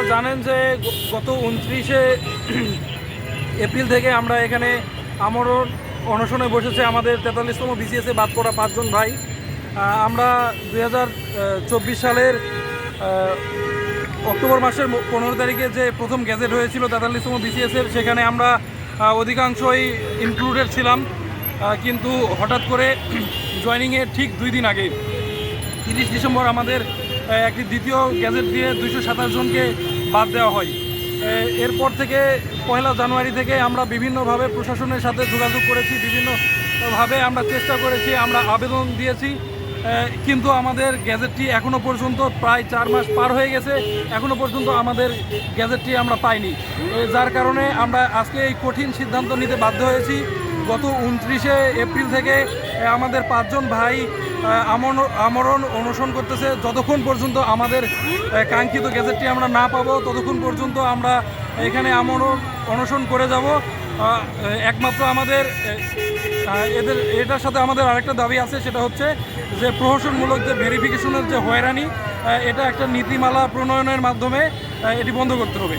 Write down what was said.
আপনারা জানেন যে গত উনত্রিশে এপ্রিল থেকে আমরা এখানে আমরণ অনশনে বসেছে আমাদের তেতাল্লিশতম বিসিএসে বাদ পড়া পাঁচজন ভাই। আমরা দুই সালের অক্টোবর মাসের পনেরো তারিখে যে প্রথম গ্যাজেট হয়েছিল তেতাল্লিশতম বিসিএসের সেখানে আমরা অধিকাংশই ইনক্লুডেড ছিলাম। কিন্তু হঠাৎ করে জয়নিংয়ের ঠিক দুই দিন আগে, তিরিশ ডিসেম্বর আমাদের একটি দ্বিতীয় গ্যাজেট দিয়ে দুইশো সাতাশ জনকে বাদ দেওয়া হয়। এরপর থেকে পয়লা জানুয়ারি থেকে আমরা বিভিন্নভাবে প্রশাসনের সাথে যোগাযোগ করেছি, বিভিন্নভাবে আমরা চেষ্টা করেছি, আমরা আবেদন দিয়েছি। কিন্তু আমাদের গ্যাজেটটি এখনও পর্যন্ত প্রায় চার মাস পার হয়ে গেছে, এখনও পর্যন্ত আমাদের গ্যাজেটটি আমরা পাইনি। যার কারণে আমরা আজকে এই কঠিন সিদ্ধান্ত নিতে বাধ্য হয়েছি। গত উনত্রিশে এপ্রিল থেকে আমাদের পাঁচজন ভাই আমন- আমরণ অনুসরণ করতেছে। যতক্ষণ পর্যন্ত আমাদের কাঙ্ক্ষিত গ্যাজেটটি আমরা না পাবো, ততক্ষণ পর্যন্ত আমরা এখানে আমরণ অনশন করে যাব। একমাত্র আমাদের এদের, এটার সাথে আমাদের আরেকটা দাবি আছে, সেটা হচ্ছে যে প্রহসনমূলক যে ভেরিফিকেশনের যে হয়রানি এটা একটা নীতিমালা প্রণয়নের মাধ্যমে এটি বন্ধ করতে হবে।